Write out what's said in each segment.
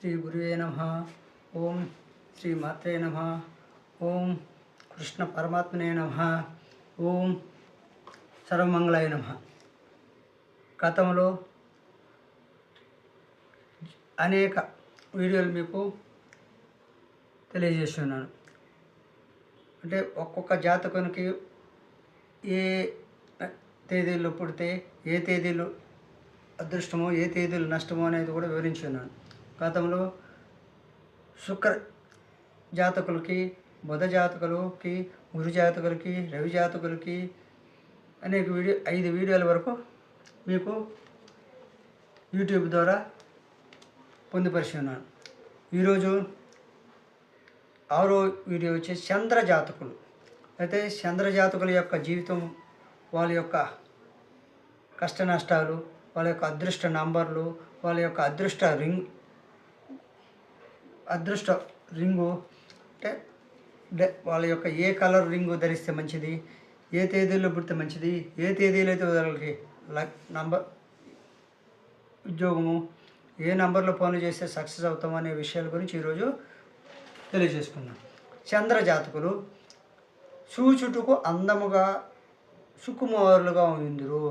శ్రీ గురువే నమ. ఓం శ్రీ మాత్రే నమ. ఓం కృష్ణ పరమాత్మనే నమ. ఓం సర్వమంగళాయ నమ. గతంలో అనేక వీడియోలు మీకు తెలియజేస్తున్నాను. అంటే ఒక్కొక్క జాతకునికి ఏ తేదీల్లో పుడితే ఏ తేదీలు అదృష్టమో ఏ తేదీలు నష్టమో అనేది కూడా వివరించి ఉన్నాను గతంలో శుక్ర జాతకులకి బుధ జాతకులకి గురు జాతకులకి రవి జాతకులకి అనేక వీడియో ఐదు వీడియోల వరకు మీకు యూట్యూబ్ ద్వారా పొందుపరిచి ఉన్నాను ఈరోజు ఆరో వీడియో వచ్చేసి చంద్ర జాతకులు. అయితే చంద్ర జాతకుల యొక్క జీవితం వాళ్ళ యొక్క కష్ట నష్టాలు వాళ్ళ యొక్క అదృష్ట నంబర్లు వాళ్ళ యొక్క అదృష్ట రింగ్ అదృష్ట రింగు అంటే వాళ్ళ యొక్క ఏ కలర్ రింగు ధరిస్తే మంచిది ఏ తేదీలో పుడితే మంచిది ఏ తేదీలో అయితే వాళ్ళకి నంబర్ ఉద్యోగము ఏ నంబర్లో ఫోన్లు చేస్తే సక్సెస్ అవుతాం అనే విషయాల గురించి ఈరోజు తెలియజేసుకున్నాం చంద్ర జాతకులు చూచుటకు అందముగా సుకుమారులుగా ఉందిరు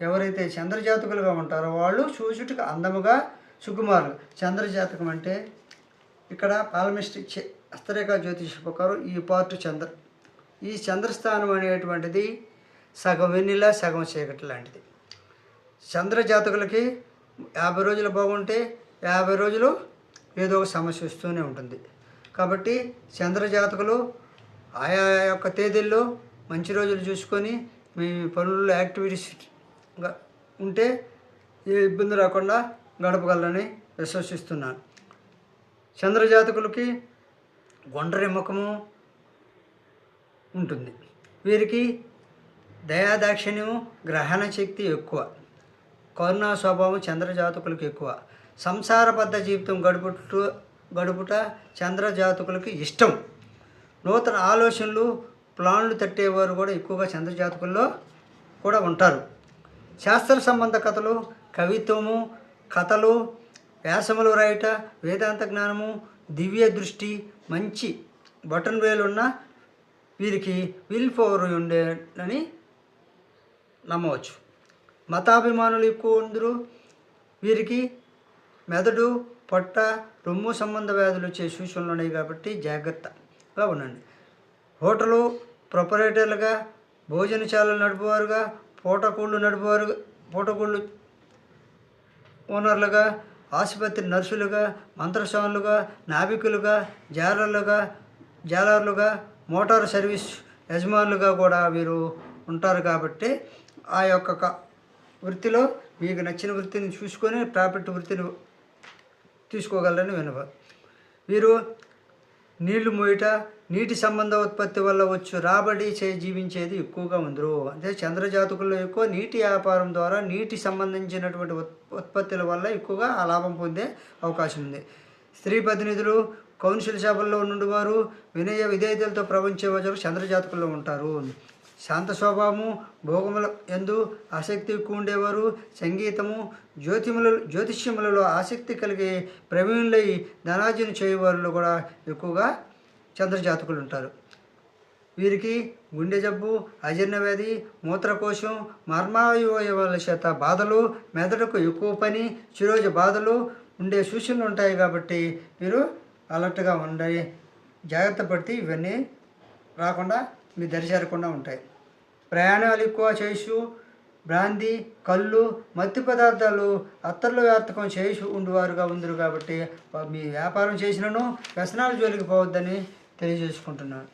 ఎవరైతే చంద్ర జాతకులుగా ఉంటారో వాళ్ళు చూచుటకు అందముగా సుకుమారులు. చంద్రజాతకం అంటే ఇక్కడ పాలమిస్టిక్ హస్తరేఖ జ్యోతిష ప్రకారం ఈ పార్ట్ చంద్ర ఈ చంద్రస్థానం అనేటువంటిది సగం వెన్నెల సగం చీకటి లాంటిది. చంద్ర జాతకులకి యాభై రోజులు బాగుంటే యాభై రోజులు ఏదో ఒక సమస్య వస్తూనే ఉంటుంది. కాబట్టి చంద్ర జాతకులు ఆయా యొక్క తేదీల్లో మంచి రోజులు చూసుకొని మీ పనుల్లో యాక్టివిటీస్ ఉంటే ఏ ఇబ్బంది రాకుండా గడపగలరని విశ్వసిస్తున్నాను. చంద్రజాతకులకి గుండ్రని ముఖము ఉంటుంది. వీరికి దయాదాక్షిణ్యం గ్రహణ శక్తి ఎక్కువ. కరుణా స్వభావం చంద్ర జాతకులకు ఎక్కువ సంసారబద్ధ జీవితం గడుపుట గడుపుట చంద్ర జాతకులకి ఇష్టం. నూతన ఆలోచనలు ప్లాన్లు తట్టేవారు కూడా ఎక్కువగా చంద్ర జాతకుల్లో కూడా ఉంటారు. శాస్త్ర సంబంధ కథలు కవిత్వము కథలు వ్యాసములు రాయట వేదాంత జ్ఞానము దివ్య దృష్టి మంచి బటన్ వేలు ఉన్న వీరికి విల్ పవర్ ఉండేనని నమ్మవచ్చు. మతాభిమానులు ఎక్కువ ఉందరు. వీరికి మెదడు పొట్ట రొమ్ము సంబంధ వ్యాధులు వచ్చే సూచనలు ఉన్నాయి కాబట్టి జాగ్రత్తగా ఉండండి. హోటలు ప్రొపరేటర్లుగా భోజనశాలలు నడుపువారుగా పూటకూళ్ళు నడుపువారు పూటకూళ్ళు ఓనర్లుగా ఆసుపత్రి నర్సులుగా మంత్రస్వాములుగా నావికులుగా జాలర్లుగా జాలర్లుగా మోటార్ సర్వీస్ యజమానులుగా కూడా వీరు ఉంటారు కాబట్టి ఆ యొక్క వృత్తిలో మీకు నచ్చిన వృత్తిని చూసుకొని ప్రాఫిట్ వృత్తిని తీసుకోగలరని వినవ వీరు నీళ్ళు మోయట నీటి సంబంధ ఉత్పత్తి వల్ల వచ్చు. రాబడి చే జీవించేది ఎక్కువగా ఉందరు. అంటే చంద్రజాతకుల్లో ఎక్కువ నీటి వ్యాపారం ద్వారా నీటి సంబంధించినటువంటి ఉత్ ఉత్పత్తుల వల్ల ఎక్కువగా ఆ లాభం పొందే అవకాశం ఉంది. స్త్రీ ప్రతినిధులు కౌన్సిల్ సభల్లో వారు వినయ విధేయతలతో వారు చంద్రజాతకుల్లో ఉంటారు. శాంత స్వభావము భోగముల ఎందు ఆసక్తి ఎక్కువ ఉండేవారు సంగీతము జ్యోతిముల జ్యోతిష్యములలో ఆసక్తి కలిగి ప్రవీణులై ధనార్జన చేయవారిలో కూడా ఎక్కువగా చంద్రజాతకులు ఉంటారు వీరికి గుండె జబ్బు అజీర్ణ వ్యాధి మూత్రకోశం మర్మావయవాల చేత బాధలు మెదడుకు ఎక్కువ పని చిరోజు బాధలు ఉండే సూచనలు ఉంటాయి కాబట్టి మీరు అలర్ట్గా ఉండాలి జాగ్రత్త పడితే ఇవన్నీ రాకుండా మీ దరి చేరకుండా ఉంటాయి. ప్రయాణాలు ఎక్కువ చేసు బ్రాంది కళ్ళు మత్తి పదార్థాలు అత్తర్ల వ్యాతకం చేసి ఉండేవారుగా ఉందరు కాబట్టి మీ వ్యాపారం చేసినను వ్యసనాలు జోలికి పోవద్దని తెలియజేసుకుంటున్నాను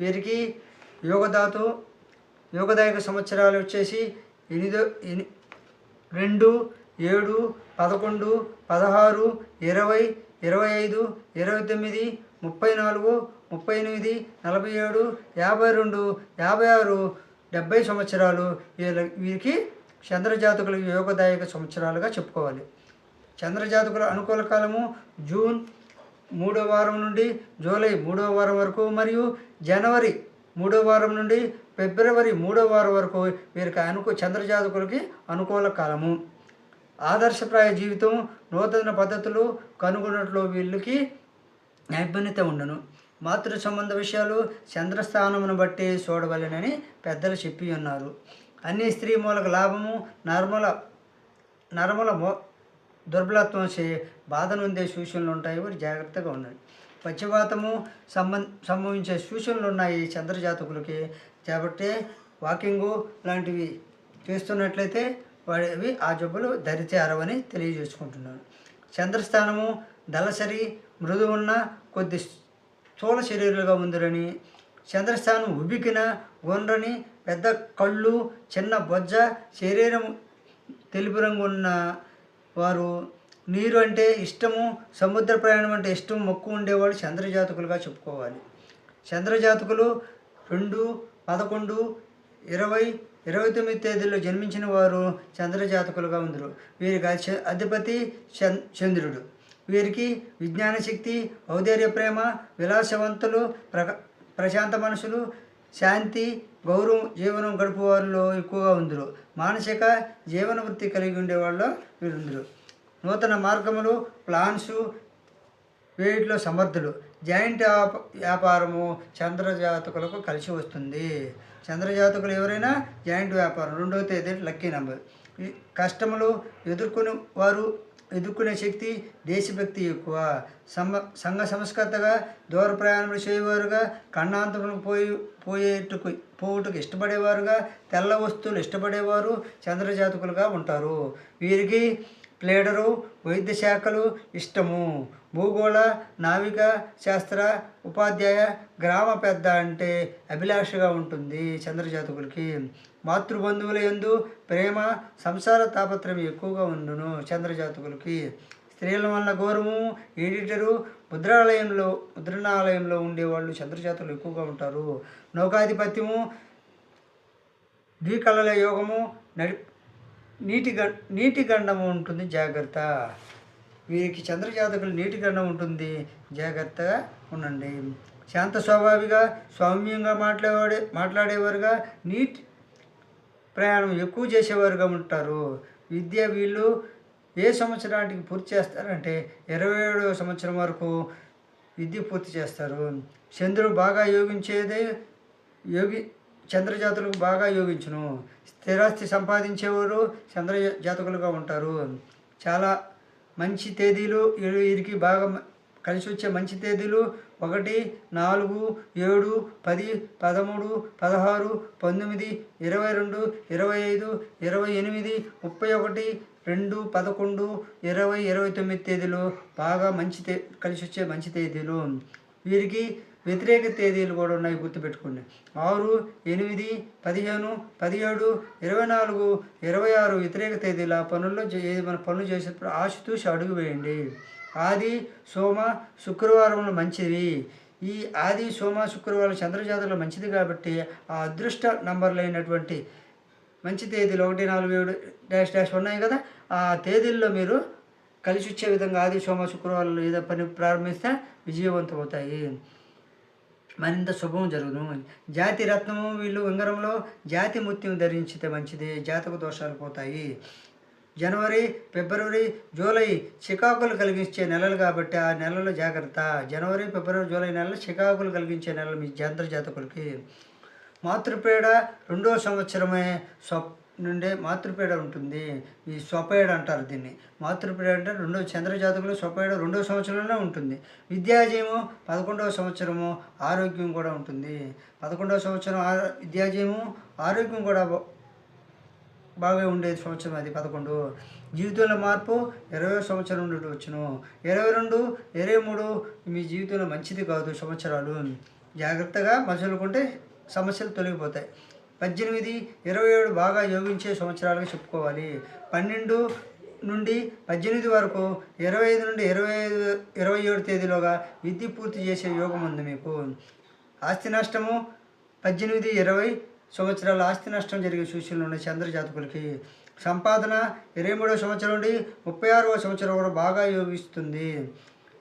వీరికి యోగదాతు యోగదాయక సంవత్సరాలు వచ్చేసి ఎనిమిదో ఎని రెండు ఏడు పదకొండు పదహారు ఇరవై ఇరవై ఐదు ఇరవై తొమ్మిది ముప్పై నాలుగు ముప్పై ఎనిమిది నలభై ఏడు యాభై రెండు యాభై ఆరు డెబ్బై సంవత్సరాలు వీళ్ళ- వీరికి చంద్రజాతకుల యోగదాయక సంవత్సరాలుగా చెప్పుకోవాలి. చంద్రజాతకుల అనుకూల కాలము జూన్ మూడో వారం నుండి జూలై మూడో వారం వరకు మరియు జనవరి మూడో వారం నుండి ఫిబ్రవరి మూడో వారం వరకు వీరికి అనుకూ చంద్రజాతకులకి అనుకూల కాలము. ఆదర్శప్రాయ జీవితం నూతన పద్ధతులు కనుగొనట్లో వీళ్ళకి నైపుణ్యత ఉండను. మాతృ సంబంధ విషయాలు చంద్రస్థానమును బట్టి చూడవలెనని పెద్దలు చెప్పి ఉన్నారు. అన్ని స్త్రీ మూలక లాభము నర్మల నర్మల మో దుర్బలత్వం చే బాధనుందే సూచనలు ఉంటాయి. వారు జాగ్రత్తగా ఉండండి. పక్షవాతము సంబంధ సంభవించే సూచనలు ఉన్నాయి. చంద్రజాతకులకి కాబట్టి వాకింగు లాంటివి చేస్తున్నట్లయితే వాడివి ఆ జబ్బులు దరిచేరవని తెలియజేసుకుంటున్నాను. చంద్రస్థానము దళసరి మృదువున్న కొద్ది స్థూల శరీరాలుగా ఉందిరని చంద్రస్థానం ఉబికిన గుండ్రని పెద్ద కళ్ళు చిన్న బొజ్జ శరీరం తెలుపు రంగు ఉన్న వారు నీరు అంటే ఇష్టము సముద్ర ప్రయాణం అంటే ఇష్టం మొక్కు ఉండేవాళ్ళు చంద్రజాతకులుగా చెప్పుకోవాలి. చంద్రజాతకులు రెండు పదకొండు ఇరవై ఇరవై తొమ్మిది తేదీల్లో జన్మించిన వారు చంద్రజాతకులుగా ఉందరు. వీరికి అధిపతి చంద్రుడు. వీరికి విజ్ఞాన శక్తి ఔదార్య ప్రేమ విలాసవంతులు ప్రక ప్రశాంత మనసులు శాంతి గౌరవం జీవనం గడుపు వారిలో ఎక్కువగా ఉందరు. మానసిక జీవన వృత్తి కలిగి ఉండేవాళ్ళు వీరుందరు. నూతన మార్గములు ప్లాన్సు వీటిలో సమర్థులు. జాయింట్ వ్యాపారము చంద్రజాతకులకు కలిసి వస్తుంది. చంద్రజాతకులు ఎవరైనా జాయింట్ వ్యాపారం రెండవ తేదీ లక్కీ నెంబర్. కష్టములు ఎదుర్కొని వారు ఎదుర్కొనే శక్తి దేశభక్తి ఎక్కువ. సమ సంఘ సంస్కర్తగా దూర ప్రయాణములు చేయవారుగా కన్నాంతములకు పోయి పోయేటకు పోవుటకు ఇష్టపడేవారుగా తెల్ల వస్తువులు ఇష్టపడేవారు చంద్రజాతకులుగా ఉంటారు. వీరికి ప్లేడరు వైద్య శాఖలు ఇష్టము. భూగోళ నావిక శాస్త్ర ఉపాధ్యాయ గ్రామ పెద్ద అంటే అభిలాషగా ఉంటుంది చంద్రజాతకులకి. మాతృబంధువుల యందు ప్రేమ సంసార తాపత్రయం ఎక్కువగా ఉండును చంద్రజాతకులకి. స్త్రీల వల్ల గౌరవము ఎడిటరు ముద్రాలయంలో ముద్రణాలయంలో ఉండేవాళ్ళు చంద్రజాతులు ఎక్కువగా ఉంటారు. నౌకాధిపత్యము ద్వికళల యోగము నడి నీటి గ నీటి గండం ఉంటుంది జాగ్రత్త. వీరికి చంద్రజాతకులు నీటి గండం ఉంటుంది జాగ్రత్తగా ఉండండి. శాంత స్వభావిగా సౌమ్యంగా మాట్లాడే మాట్లాడేవారుగా నీటి ప్రయాణం ఎక్కువ చేసేవారుగా ఉంటారు. విద్య వీళ్ళు ఏ సంవత్సరానికి పూర్తి చేస్తారంటే ఇరవై ఏడవ సంవత్సరం వరకు విద్య పూర్తి చేస్తారు. చంద్రుడు బాగా యోగించేదే యోగి చంద్రజాతులకు బాగా యోగించును. స్థిరాస్తి సంపాదించేవారు చంద్ర జాతకులుగా ఉంటారు. చాలా మంచి తేదీలు వీరికి బాగా కలిసి వచ్చే మంచి తేదీలు ఒకటి నాలుగు ఏడు పది పదమూడు పదహారు పంతొమ్మిది ఇరవై రెండు ఇరవై ఐదు ఇరవై ఎనిమిది ముప్పై ఒకటి రెండు పదకొండు ఇరవై ఇరవై తొమ్మిది తేదీలు బాగా మంచి తే కలిసి వచ్చే మంచి తేదీలు. వీరికి వ్యతిరేక తేదీలు కూడా ఉన్నాయి గుర్తుపెట్టుకోండి. ఆరు ఎనిమిది పదిహేను పదిహేడు ఇరవై నాలుగు ఇరవై ఆరు వ్యతిరేక తేదీల పనుల్లో చే- ఏది మన పనులు చేసేటప్పుడు ఆశతూసి అడుగు వేయండి. ఆది సోమ శుక్రవారంలో మంచిది. ఈ ఆది సోమ శుక్రవారం చంద్రజాతలో మంచిది కాబట్టి ఆ అదృష్ట నంబర్లు అయినటువంటి మంచి తేదీలు ఒకటి నాలుగు ఏడు డాష్ డాష్ ఉన్నాయి కదా ఆ తేదీల్లో మీరు కలిసి వచ్చే విధంగా ఆది సోమ శుక్రవారాలు ఏదో పని ప్రారంభిస్తే విజయవంతం అవుతాయి మరింత శుభం జరుగును. జాతి రత్నము వీళ్ళు ఉంగరంలో జాతి ముత్యం ధరించితే మంచిది జాతక దోషాలు పోతాయి. జనవరి ఫిబ్రవరి జూలై చికాకులు కలిగించే నెలలు కాబట్టి ఆ నెలలో జాగ్రత్త. జనవరి ఫిబ్రవరి జూలై నెలలు చికాకులు కలిగించే నెలలు మీ జాతర జాతకులకి. మాతృపేడ రెండో సంవత్సరమే స్వప్ నుండే మాతృపేడ ఉంటుంది. ఈ స్వపేడ అంటారు దీన్ని. మాతృపేడ అంటే రెండవ చంద్రజాతకులు స్వపేడ రెండవ సంవత్సరంలోనే ఉంటుంది. విద్యాజయము పదకొండవ సంవత్సరము ఆరోగ్యం కూడా ఉంటుంది. పదకొండవ సంవత్సరం ఆ- విద్యాజయము ఆరోగ్యం కూడా బా- బాగా ఉండేది సంవత్సరం అది పదకొండు. జీవితంలో మార్పు ఇరవై సంవత్సరం నుండి వచ్చును. ఇరవై రెండు ఇరవై మూడు మీ జీవితంలో మంచిది కాదు సంవత్సరాలు. జాగ్రత్తగా మనుషులుకుంటే సమస్యలు తొలగిపోతాయి. పద్దెనిమిది ఇరవై ఏడు బాగా యోగించే సంవత్సరాలుగా చెప్పుకోవాలి. పన్నెండు నుండి పద్దెనిమిది వరకు ఇరవై ఐదు నుండి ఇరవై ఐదు ఇరవై ఏడు తేదీలోగా విద్య పూర్తి చేసే యోగం ఉంది మీకు. ఆస్తి నష్టము పద్దెనిమిది ఇరవై సంవత్సరాల ఆస్తి నష్టం జరిగే సూచనలు ఉన్నాయి చంద్రజాతకులకి సంపాదన ఇరవై మూడవ సంవత్సరం నుండి ముప్పై ఆరవ సంవత్సరం వరకు బాగా యోగిస్తుంది.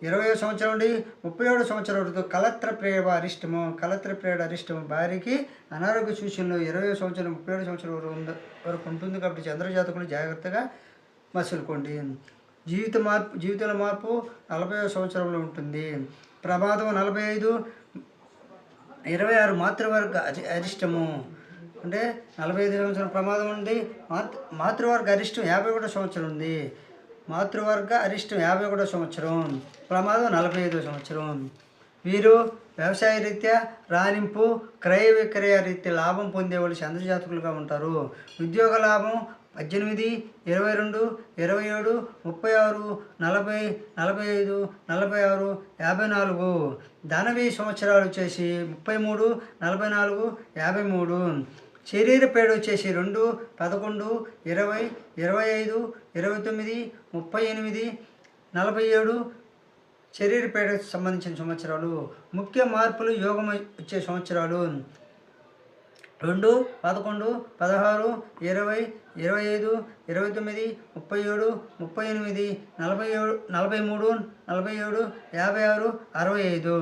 ఇరవై సంవత్సరం నుండి ముప్పై ఏడు సంవత్సరం వరకు కలత్ర ప్రేమ అరిష్టము. కలత్ర ప్రేమ అరిష్టము భార్యకి అనారోగ్య సూచనలు ఇరవై సంవత్సరం ముప్పై ఏడు సంవత్సరం వరకు వరకు ఉంటుంది కాబట్టి చంద్రజాతకులు జాగ్రత్తగా మసులుకోండి. జీవిత మార్పు జీవితాల మార్పు నలభై సంవత్సరంలో ఉంటుంది. ప్రమాదం నలభై ఐదు ఇరవై ఆరు మాతృవర్గ అరి- అరిష్టము. అంటే నలభై ఐదు సంవత్సరం ప్రమాదం ఉంది. మాతృ మాతృవర్గ అరిష్టం యాభై ఒకటో సంవత్సరం ఉంది. మాతృవర్గ అరిష్టం యాభై ఒకటో సంవత్సరం ప్రమాదం నలభై ఐదో సంవత్సరం. వీరు వ్యవసాయ రీత్యా రాణింపు క్రయ విక్రయ రీత్యా లాభం పొందేవాళ్ళు చంద్రజాతకులుగా ఉంటారు. ఉద్యోగ లాభం పద్దెనిమిది ఇరవై రెండు ఇరవై ఏడు ముప్పై ఆరు నలభై నలభై ఐదు నలభై ఆరు యాభై నాలుగు. ధనవి సంవత్సరాలు వచ్చేసి ముప్పై మూడు నలభై నాలుగు యాభై మూడు. శరీర పేడ వచ్చేసి రెండు పదకొండు ఇరవై ఇరవై ఐదు ఇరవై తొమ్మిది ముప్పై ఎనిమిది నలభై ఏడు శరీర పేడకు సంబంధించిన సంవత్సరాలు. ముఖ్య మార్పులు యోగం వచ్చే సంవత్సరాలు. రెండు పదకొండు పదహారు ఇరవై ఇరవై ఐదు ఇరవై తొమ్మిది ముప్పై ఏడు ముప్పై ఎనిమిది నలభై ఏడు నలభై మూడు నలభై ఏడు యాభై ఆరు అరవై ఐదు.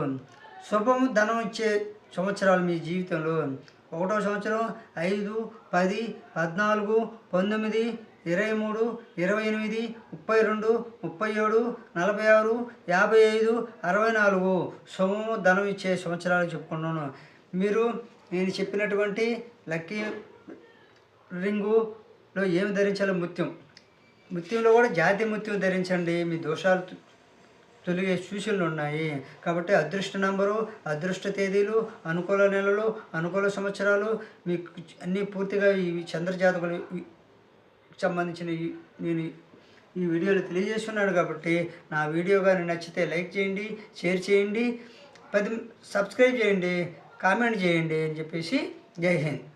శుభము ధనం ఇచ్చే సంవత్సరాలు మీ జీవితంలో. ఒకటో సంవత్సరం ఐదు పది పద్నాలుగు పంతొమ్మిది ఇరవై మూడు ఇరవై ఎనిమిది ముప్పై రెండు ముప్పై ఏడు నలభై ఆరు యాభై ఐదు అరవై నాలుగు. సొమ్ము ధనం ఇచ్చే సంవత్సరాలు చెప్పుకున్నాను మీరు నేను చెప్పినటువంటి లక్కీ రింగులో ఏమి ధరించాలో ముత్యం. ముత్యంలో కూడా జాతి ముత్యం ధరించండి. మీ దోషాలు తొలిగే సూచనలు ఉన్నాయి. కాబట్టి అదృష్ట నంబరు అదృష్ట తేదీలు అనుకూల నెలలు అనుకూల సంవత్సరాలు మీకు అన్నీ పూర్తిగా ఈ చంద్రజాతకులు సంబంధించిన నేను ఈ వీడియోలో తెలియజేస్తున్నాడు కాబట్టి నా వీడియో కానీ నచ్చితే లైక్ చేయండి షేర్ చేయండి పది సబ్స్క్రైబ్ చేయండి కామెంట్ చేయండి అని చెప్పేసి జై హింద్.